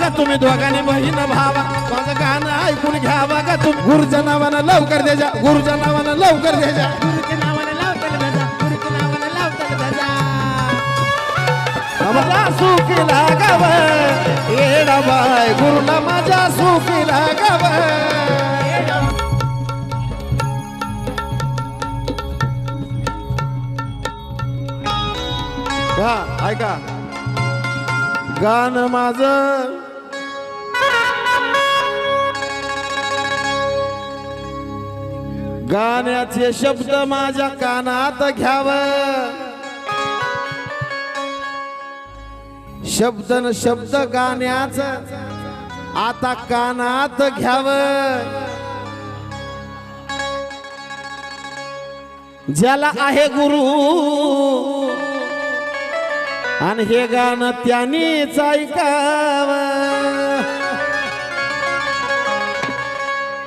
का तुम्ही दोघांनी बहीण भावा. माझं गाणं ऐकून घ्यावा का तुम्ही. गुरुच्या नावानं लवकर द्यायच्या गुरुच्या नावानं लवकर धजा मला सुखी लागाव. येडा बाय गुरुला माझ्या सुखी लागाव. का ऐका. गाणं माझं गाण्याचे शब्द माझ्या कानात घ्यावं. शब्द न शब्द गाण्याच आता कानात घ्याव. ज्याला आहे गुरु आणि हे गाणं त्यांनीच ऐकाव.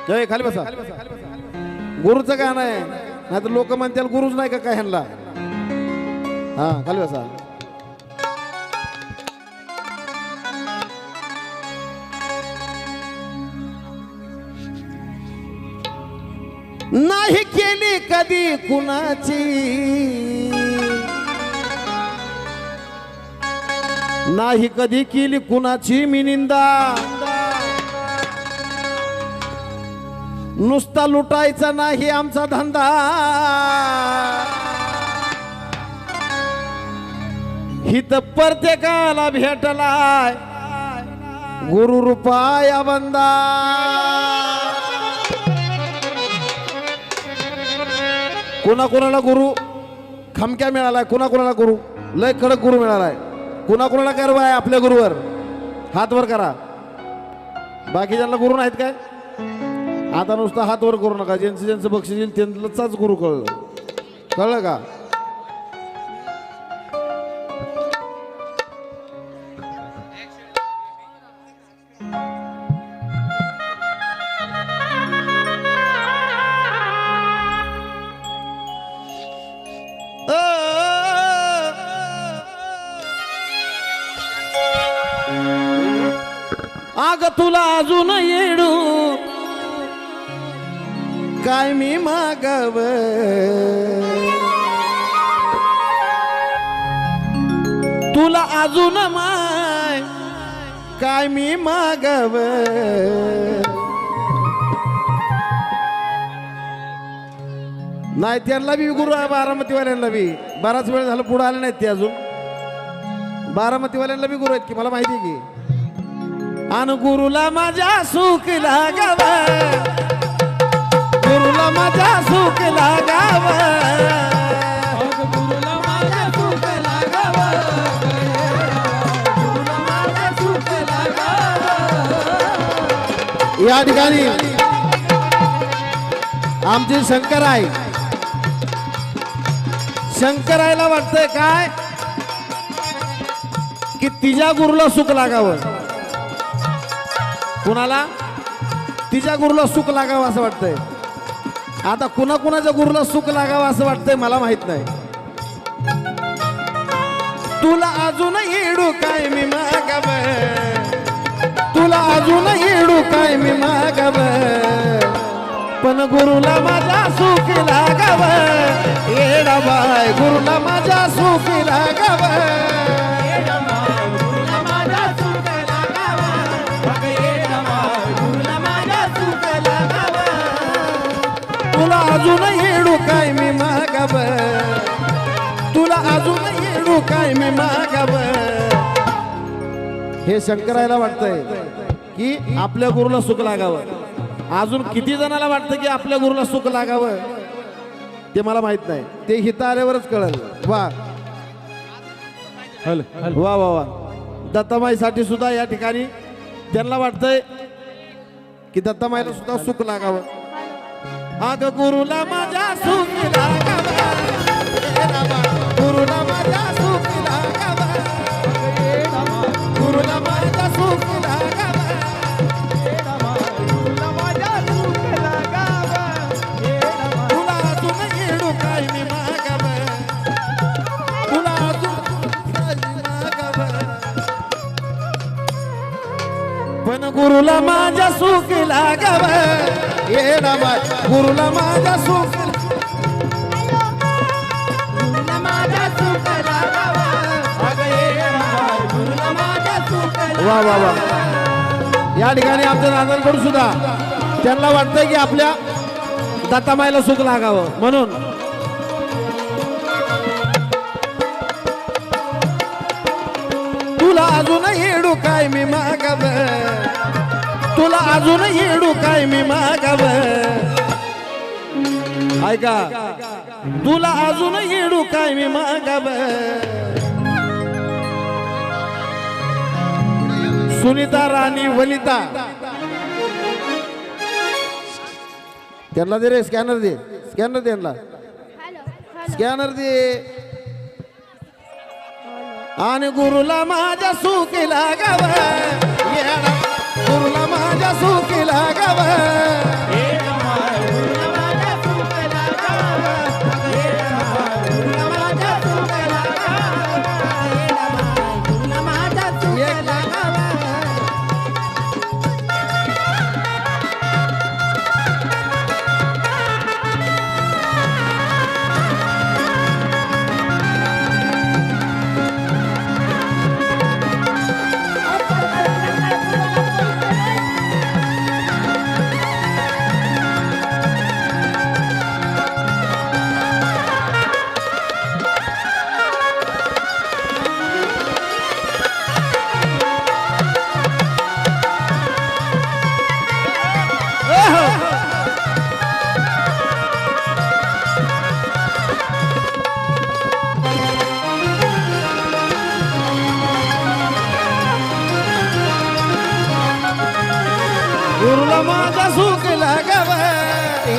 जय खाली बसा. गुरुचं गाणं आहे. नाही तर लोक म्हणतील गुरुच नाही का काय ह्यांना हा खाली बसा. नाही केली कधी कुणाची. नाही कधी केली कुणाची मी निंदा. नुसता लुटायचा नाही आमचा धंदा. हित प्रत्येकाला भेटलाय. गुरु रुपाया बंदा. कुणाकुणाला गुरु? खमक्या मिळालाय कुणाकुणाला गुरु? लय कडक गुरु मिळालाय. कुणाकुणाला गर्व आहे आपल्या गुरुवर? हात वर करा. बाकीच्यांना गुरु नाहीत काय? आता नुसता हात वर करू नका. ज्यांचं ज्यांचं बक्षीस येईल त्यांचाच गुरु कळलं. कळलं का? आग तुला अजून येडू काय मी मागाव? तुला अजून माय काय मी मागाव? नाही त्यांना बी गुरु बारामतीवाल्यांना बी. बराच वेळ झाला पुढे आले नाहीत ते अजून. बारामतीवाल्यांना बी गुरु आहेत की मला माहिती आहे की. अन गुरुला माझ्या सुख लागाव. गुरुला माझ्या सुख लागाव. या ठिकाणी आमचे शंकर आहे शंकरायला वाटतंय काय? की तिच्या गुरुला सुख लागावं. कुणाला? तिच्या गुरुला सुख लागावं असं वाटतंय. आता कुणा कुणाच्या गुरुला सुख लागावं असं वाटतंय मला माहीत नाही. तुला अजून येडू काय मी मागाव? तुला अजून येडू काय मी मागाव? पण गुरुला माझा सुख लागाव. येडा बाय गुरुला माझा सुख लागाव. येडू काय मी मागाव? हे शंकरायला वाटतंय की आपल्या गुरुला सुख लागावं. अजून किती जणाला वाटतं की आपल्या गुरुला सुख लागावं? ते मला माहीत नाही. ते हिता आल्यावरच कळल. वा. वा वा वा. दत्तामाईसाठी सुद्धा या ठिकाणी त्यांना वाटतंय की दत्तामाईला सुद्धा सुख लागावं. अग गुरुला माझ्या सुख लागावं. पण गुरुला माझ्या सुख लागाव. ये बाय गुरुला माझ्या सुख वा वा वा. या ठिकाणी आमच्या नांदणकडून सुद्धा त्यांना वाटतंय की आपल्या दत्तामाईला सुख लागावं. म्हणून तुला अजून येडू काय मी मागाव. तुला अजून येडू काय मी मागाव ऐका. तुला अजून येडू काय मी मागाव सुनीता राणी वनिता. त्यांना दे रे स्कॅनर दे. स्कॅनर दे हॅलो स्कॅनर दे. आणि गुरुला माझ्या सुखीला गाव सुख माझ्या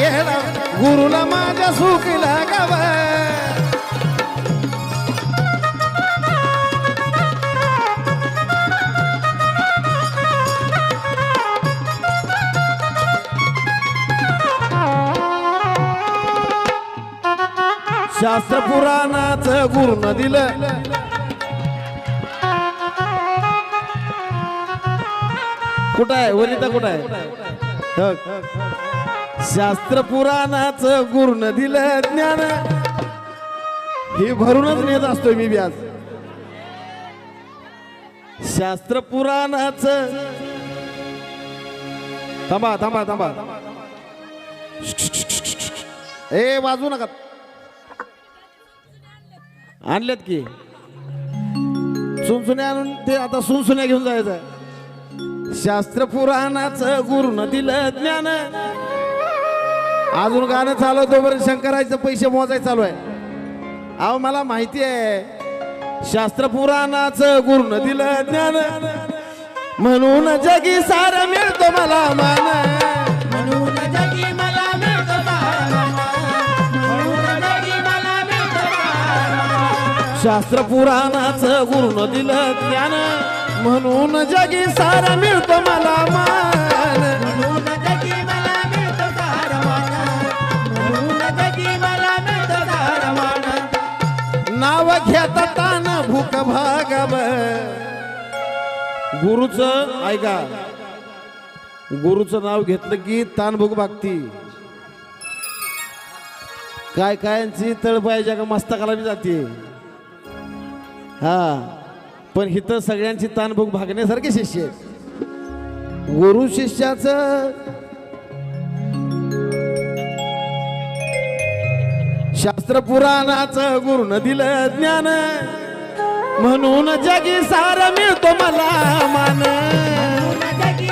येडा. गुरुला माझ्या सुख गाव शास्त्र पुराणाचं गुरुनं दिलं. कुठं आहे? वनिता कुठं आहे? शास्त्र पुराणाचं गुरुन दिलं ज्ञान. हे भरूनच नेत असतोय मी व्याज शास्त्र पुराणाचं थांबा थांबा थांबा. ए वाजू नका. आणलेत की. सुनसुने आणून ते आता सुनसुन्या घेऊन जायचं शास्त्र पुराणाचं गुरुनं दिलं ज्ञान. अजून गाणं चालवतो बरं शंकराचं पैसे मोजायचं चालू आहे. अहो मला माहिती आहे शास्त्र पुराणाचं गुरुनं दिलं ज्ञान. म्हणून जगी सार मिळतो मला मान. म्हणून जगी मला मिळतो. शास्त्र पुराणाचं गुरुनं दिलं ज्ञान. म्हणून जगी सार मिळतो मला मान. म्हणून जगी मला मिळतो सारमान. म्हणून जगी मला मिळतो सारमान. नाव घेता तान भूक भागाव. गुरुचं ऐका. गुरुचं नाव घेतलं की तान भूक भागती. काय कायांची तळपायच्या का? मस्तकाला बी जाते. हा. पण इथं सगळ्यांची तान भूक भागण्यासारखे शिष्य आहेत. गुरु शिष्याचं शास्त्र पुराणाचं गुरुन दिलं ज्ञान. म्हणून जगी सार मिळतो मला मान. म्हणून जगी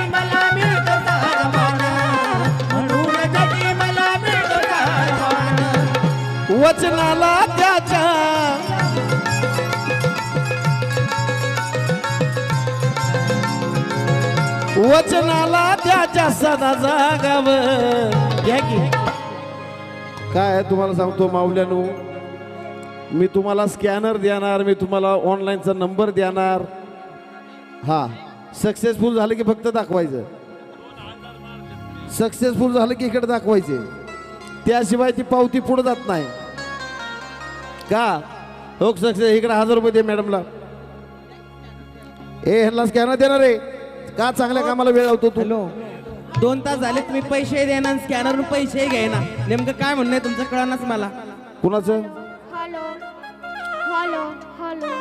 वचनाला त्याच्या सदा जागाव घ्या की. काय आहे तुम्हाला सांगतो माऊल्यानू? मी तुम्हाला स्कॅनर देणार मी तुम्हाला ऑनलाईनचा नंबर देणार. हा सक्सेसफुल झालं की फक्त दाखवायचं. सक्सेसफुल झालं की इकडे दाखवायचे. त्याशिवाय ती पावती पुढे जात नाही. का? हो सक्सेस इकडे हजार रुपये दे मॅडमला. ए ह्याला स्कॅनर देणार आहे. का चांगल्या कामाला वेळ लावतो तू? हॅलो. दोन तास झाले तुम्ही पैसे देणार स्कॅनरवरून पैसे घ्यायना नेमकं काय म्हणणं आहे तुमचं? कळणाच मला. कुणाचं? हॅलो. हॅलो. हॅलो.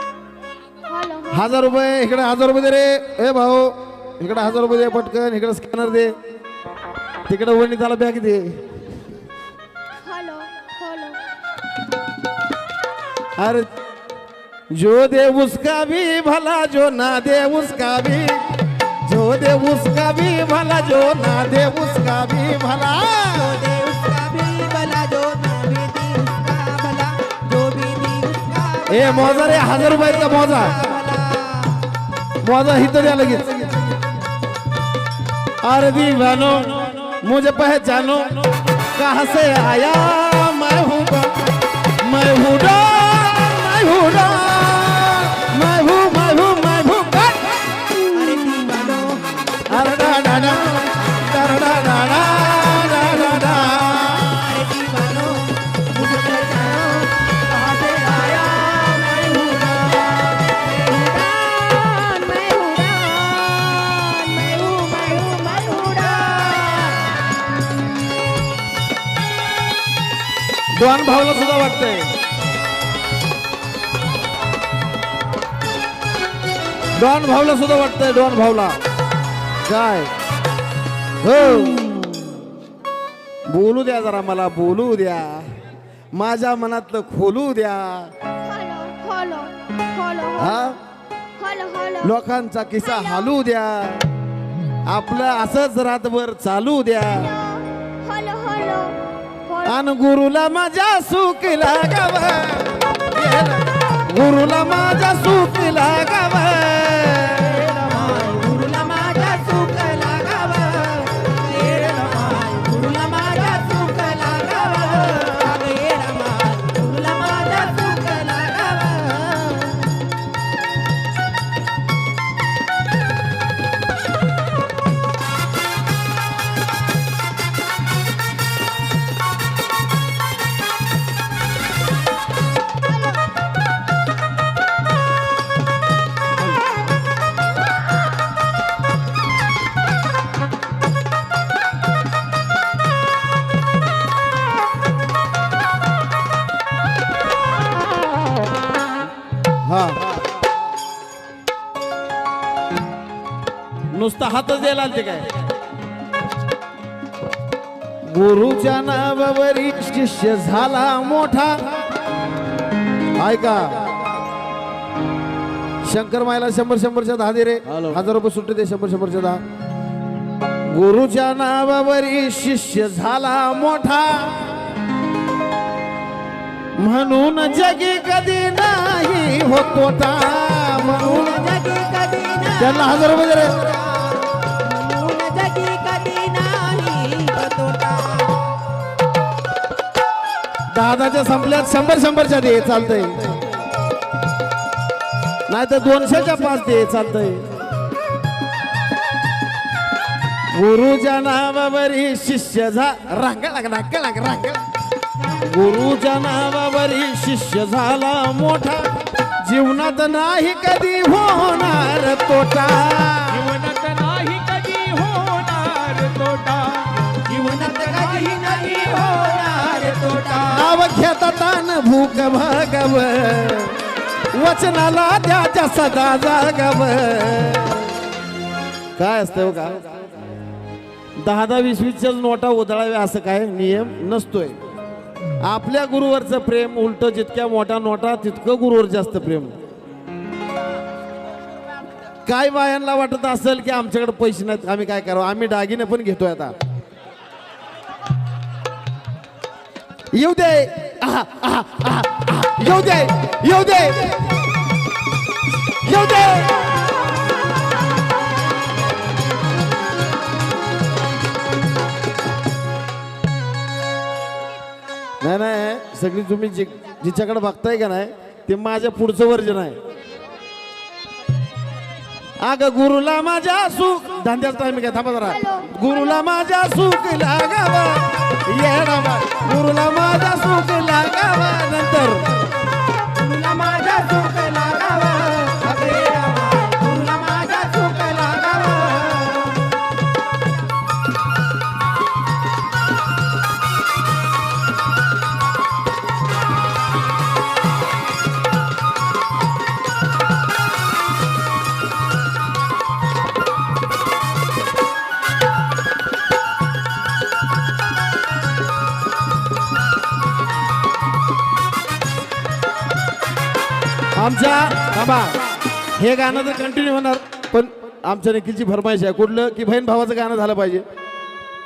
हॅलो. हजार रुपये इकडे हजार रुपये दे रे. ए भाऊ इकडे हजार रुपये दे पटकन इकडे स्कॅनर दे. तिकडे वणी त्याला बॅग दे. हॅलो. हॅलो. अरे जो दे उसका भी भला जो ना दे उसका भी जो दे उसका भी भला जो ना दे उसका भी भला। दे उसका भी भला जो ना भी दी उसका भला जो भी दी उसका ए मोजा रे हज़ार रुपये का मोजा। भला मोजा इथं द्या लगेच अरे दी दीवानो मुझे पहचानो कहाँ से आया मैं हूँ? मैं हूँ डॉन भावला सुद्धा वाटतंय. डॉन भावला सुद्धा वाटतंय डॉन भावला काय? हो. बोलू द्या जरा मला बोलू द्या. माझ्या मनातलं खोलू द्या. हॅलो हॅलो हॅलो हा? हॅलो हॅलो लोकांचा किस्सा हालू द्या. आपलं असंच रातभर चालू द्या. हॅलो हॅलो हॅलो अन गुरुला माझ्या सुख लागाव गुरुला माझ्या सुख लागाव हातच द्यायला आलते काय? गुरुच्या नावावरी शिष्य झाला मोठा. ऐका. शंकर मायला शंभर शंभरच्या दहा दे रे. हजार रुपये सुट्टी दे शंभर शंभरच्या दहा. गुरुच्या नावावरी शिष्य झाला मोठा. म्हणून जगी कधी नाही होतो म्हणून जगी कधी नाही त्यांना हजार रुपये दहाच्या संपल्यात शंभर शंभरच्या दे चालतंय. नाही तर दोनशेच्या पाच दे चालतंय. गुरुच्या नावावरी शिष्य झा रांग लाग रांग लाग रांग. गुरुच्या नावावरी शिष्य झाला मोठा. जीवनात नाही कधी होणार तोटा. जीवनात नाही कधी होणार तोटा. जीवनात कधी नाही होणार तोटा नाव घेतात भूक भागव. वचनाला द्याच्या सदा जागव. काय असतं हो का? दहा दहा वीस वीसच्याच नोटा उधळाव्या असं काय नियम नसतोय. आपल्या गुरुवरचं प्रेम उलट जितक्या मोठ्या नोटा तितकं गुरुवर जास्त प्रेम. काय बायांना वाटत असेल की आमच्याकडे पैसे नाहीत आम्ही काय करावं? आम्ही दागिने पण घेतोय आता. येऊ दे. आहा, आहा, आहा, येऊ दे. येऊ दे. येऊ दे. नाही नाही सगळी तुम्ही जी जिच्याकडे बघताय का नाही ते माझ्या पुढचं वर्जन आहे. अग गुरुला माझ्या सुख धंद्याचा टाइम काय थांबा जरा. गुरुला माझ्या सुख लागावा. बा. गुरुला माझा गाणं तर कंटिन्यू होणार. पण आमच्या निखिलची फरमाईश आहे कुठलं की बहीण भावाचं गाणं झालं पाहिजे.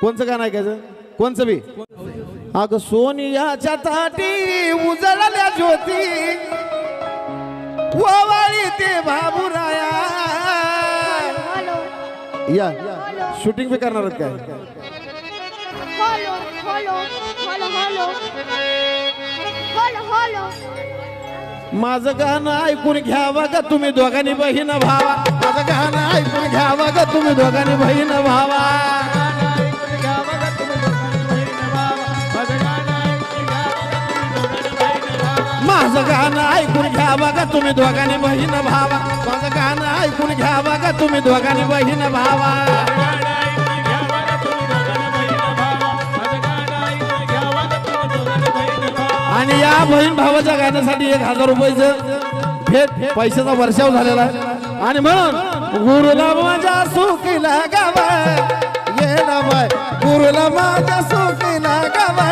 कोणचं गाणं ऐकायचं? कोणचं बी? अग सोनियाच्या ताटी उजळल्या ज्योती ओवाळी ते बाबुराया. या शूटिंग बी करणार काय? Hello hello hello hello hello माझं गाणं ऐकून घ्यावा का तुम्ही दोघांनी बहीण भावा माझं गाणं ऐकून घ्यावा का तुम्ही दोघांनी बहीण भावा माझं गाणं ऐकून घ्यावा का तुम्ही दोघांनी बहीण भावा माझं गाणं ऐकून घ्यावा का तुम्ही दोघांनी बहीण भावा आणि या बहीण भावाच्या गाण्यासाठी एक हजार रुपयाचं भेट पैशाचा वर्षाव झालेला आहे. आणि म्हणून गुरुला माझ्या सुखीला गावा ये ना गुरुला माझ्या सुखीला गावा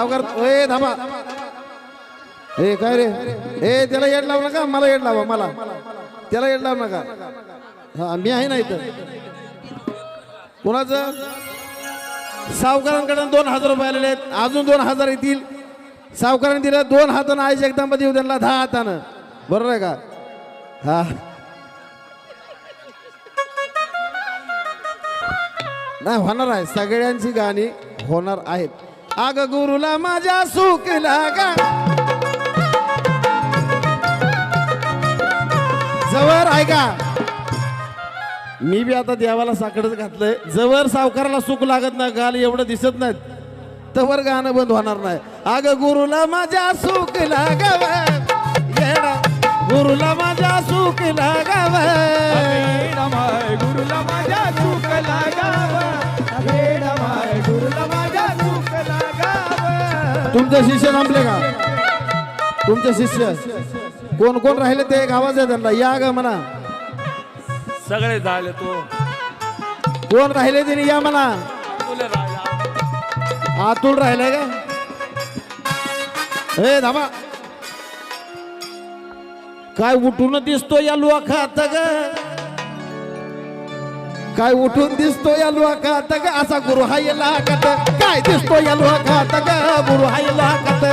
सावकार ए थांबा. ए काय रे? ए त्याला येड लावू नका मला येड लावा मला. त्याला येड लावू नका. हा मी आहे ना इथं. कोणाचं? सावकारांकडे दोन हजार रुपये आलेले आहेत. अजून दोन हजार येतील. सावकारांनी दिलं दोन हातानं आईच्या एकदम देऊ त्यांना दहा हातानं. बरोबर आहे का? हा. नाही होणार आहे. सगळ्यांची गाणी होणार आहेत. आग गुरुला माझ्या सुखला का जवळ आहे का? मी बी आता देवाला साकडच घातलंय. जवळ सावकाराला सुख लागत नाही गाल एवढं दिसत नाहीत. तवर गाणं बंद होणार नाही. आग गुरुला माझ्या सुख लागाव. गुरुला माझ्या सुख लागाव. गुरुला माझ्या सुख लागाव. तुमचे शिष्य थांबले का? तुमचे शिष्य. कोण कोण राहिले ते एक आवाज आहे त्यांना. या ग म्हणा. सगळे झाले तो. कोण राहिले ते या म्हणा. तुला राहिला. राहिलाय का? हे धाबा काय उठून दिसतो या लोकात ग? काय उठून दिसतो या लोकात ग? असा गुरु हाय लागत काय दिसतो या लोकात ग? गुरु हाय लागत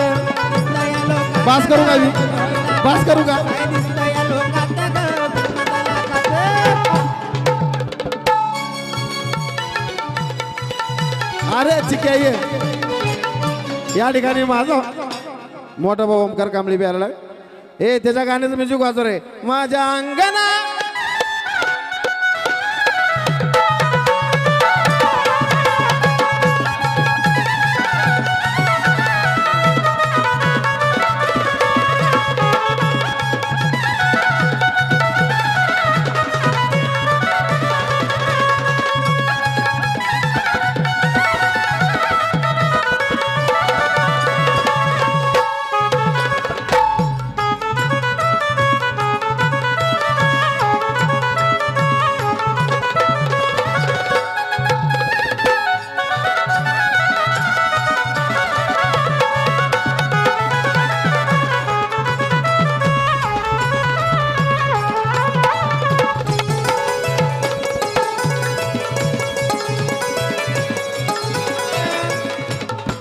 पास करू का मी? पास करू का? अरे ठीक आहे या ठिकाणी माझा मोठा भाऊ ओमकार कांबळी बी ए त्याच्या गाण्याचं म्युझिक वाजव रे. माझ्या अंगणा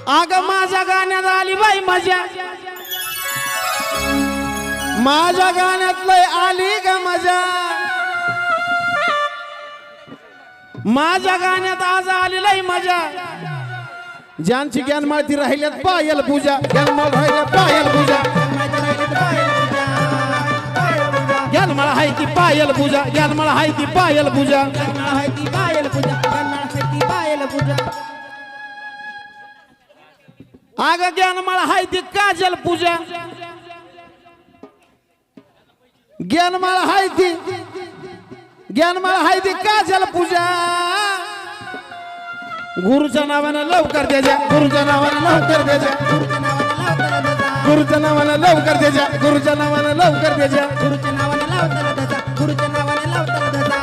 आग माझ्या गाण्यात आली बाई मजा. माझ्या गाण्यात लय आली ग मजा. माझ्या गाण्यात आज आली लय मजा. ज्यांची ज्ञानमाळती राहिल्यात पायल पूजा. ज्ञानमाळ राहिल्या पायल पूजा. ज्ञानमाळ आहे ती पायल पूजा. ज्ञानमाळ आहे ती पायल पूजा. पायल पूजा. पायल पूजा. आग ज्ञान मला हाय ती काजल पूजा. ज्ञान मला हाय ती ज्ञान मला हाय ती काजल पूजा. गुरुच्या नावानं लवकर द्यायच्या गुरुच्या नावानं लवकर द्यायच्या गुरुच्या नावानं लावताला धजा गुरुच्या नावानं लवकर द्यायच्या गुरुच्या नावानं लवकर द्यायच्या गुरुच्या नावानं लवकर धजा गुरुच्या नावानं लावताला धजा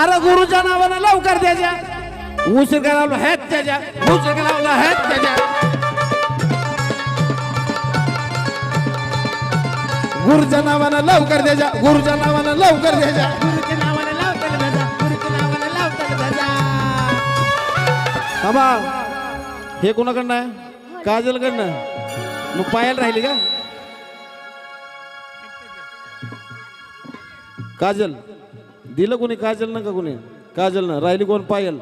अरे गुरुच्या नावानं लवकर द्यायच्या उशीर करायला लावला त्याच्या का लावला हेच त्याच्या गुरुच्या नावानं लवकर द्यायच्या गुरुच्या नावानं लवकर द्यायच्या थांबा हे कोणाकडनं आहे? काजलकडनं. मग पायाला राहिली का? काजल. दिलं कोणी? काजल ना का कोणी? काजल ना राहिली कोण? पायल.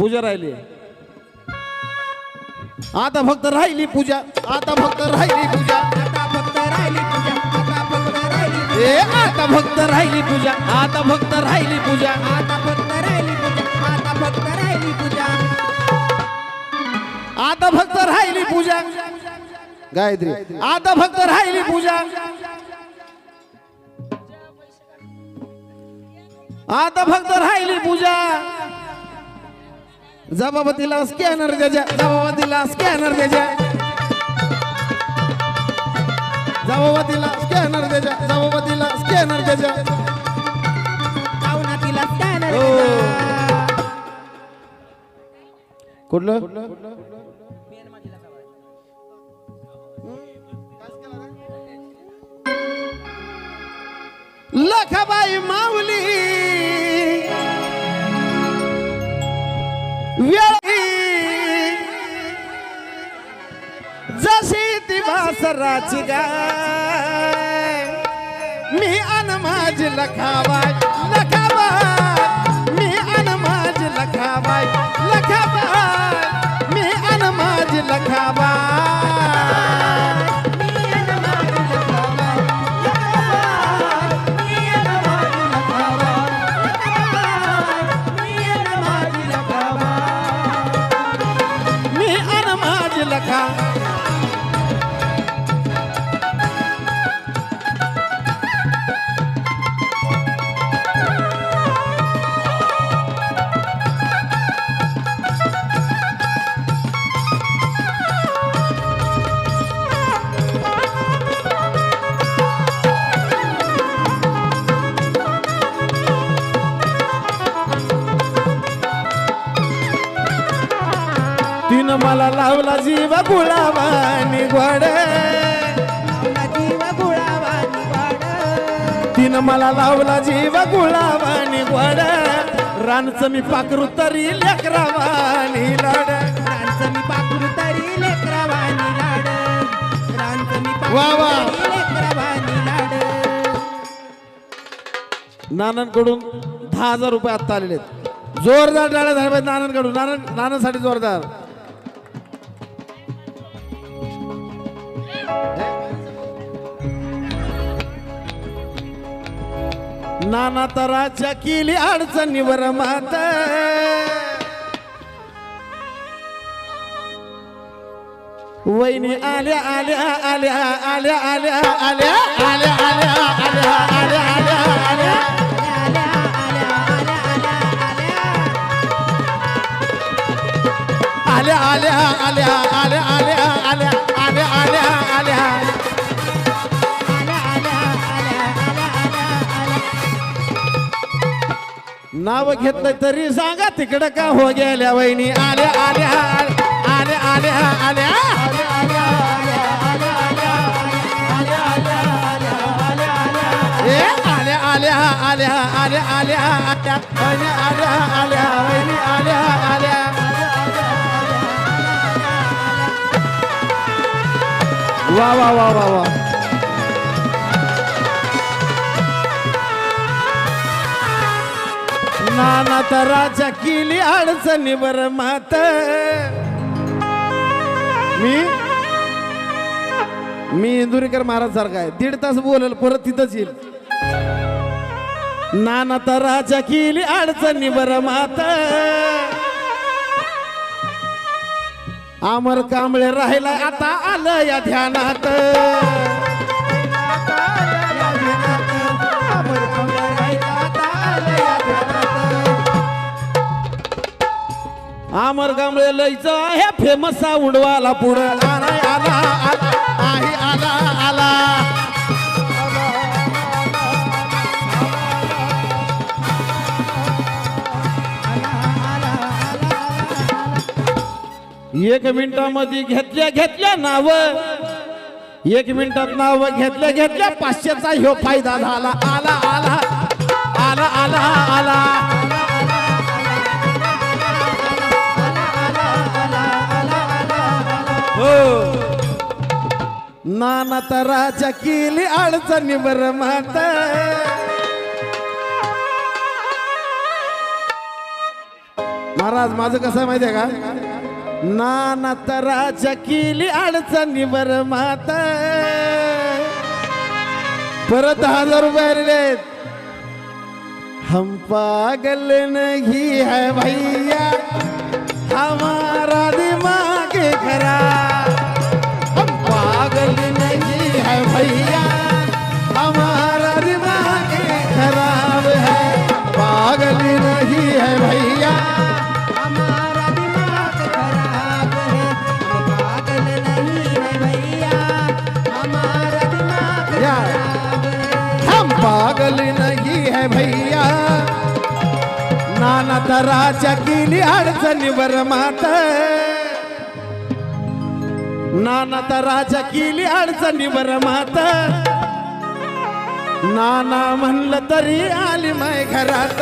पूजा राहिली आता फक्त राहिली पूजा आता फक्त राहिली पूजा आता फक्त राहिली पूजा आता फक्त राहिली ए आता फक्त राहिली पूजा आता फक्त राहिली पूजा आता फक्त राहिली पूजा आता फक्त राहिली पूजा आता फक्त राहिली पूजा गायत्री आता फक्त राहिली पूजा आता फक्त राहिली पूजा जा बाबा तिला स्कॅनर द्याच्या जा. बाबा तिला स्कॅनर द्याच्या जा. बाबा तिला स्कॅनर द्याच्या जा. बाबा तिला स्कॅनर द्याच्या तिला स्कॅनर हो. कुठलं? लखाबाई माऊली. वेळी जशी ती वासराची गाय. मी अन माझी लखावाय लखाबाई. मी अन माझी लखावाय लखाबाई. मी अन माझी लावला जीव गुलाबानी गोड जीव गुळावानी वाड तिनं मला लावला जीव गुलाबानी गोड रानचं मी पाकरू तरी लेकरावानी लाड. रांचं मी पाकरू तरी लेकरावानी लाड रांचं मी पाखरू वा, वा. लेकरावानी लाड नानांकडून दहा हजार रुपये आत्ता आलेले आहेत. जोरदार डाळ्या झाल्या नानांकडून. नाना नानांसाठी जोरदार. नाना तराच्या केली अडचणीवर मात वहिनी आल्या आल्या आल्या आल्या आल्या आल्या आल्या आल्या आल्या आल्या आल्या आल्या आल्या आल्या आल्या आल्या आल्या नाव घेतलं तरी सांगा तिकडं का हो गेल्या वहिनी आल्या आल्या आल्या आल्या आल्या ए आल्या आल्या आल्या आल्या आल्या आल्या आल्या आल्या वहिनी आल्या आल्या वा वा वा वा वा नाना राजा किली अडचणी बर मात. मी? मी इंदुरीकर महाराज सारखा आहे. दीड तास बोलल परत तिथंच येईल. नाना राजा किली अडचणी बर मात. अमर कांबळे राहिला आता आलं या ध्यानात. अमर कांबळे लयचं हे फेमस उडवाला पुढं. आला आला आला आहे आला आला. एक मिनिटामध्ये घेतल्या घेतल्या नाव. एक मिनिटात नाव घेतल्या घेतल्या पाचशेचा ह्यो फायदा झाला. आला आला आला आला आला. नाना तराच्या केली अडचणी बर मात महाराज माझं कसं आहे माहिती आहे का? नाना तराच्या केली अडचणी बर मात परत दहा हजार रुपये आलेले हम पागल नहीं है भैया हमारा दिमाग खराब. नहीं भैया? नाना तराच्या किली अडचणीवर मात. नाना तराच्या किली अडचणीवर मात. नाना म्हणलं तरी आली माय घरात.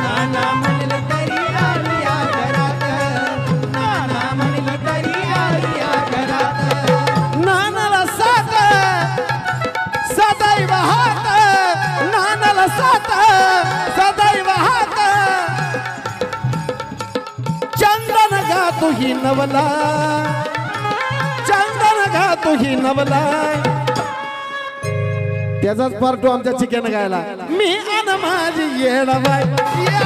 नाना ही नवला. चंदन गातो ही नवला. त्याचाच पार्ट आमच्या चिकन गायला. मी अन माझी येडबाय येडबाय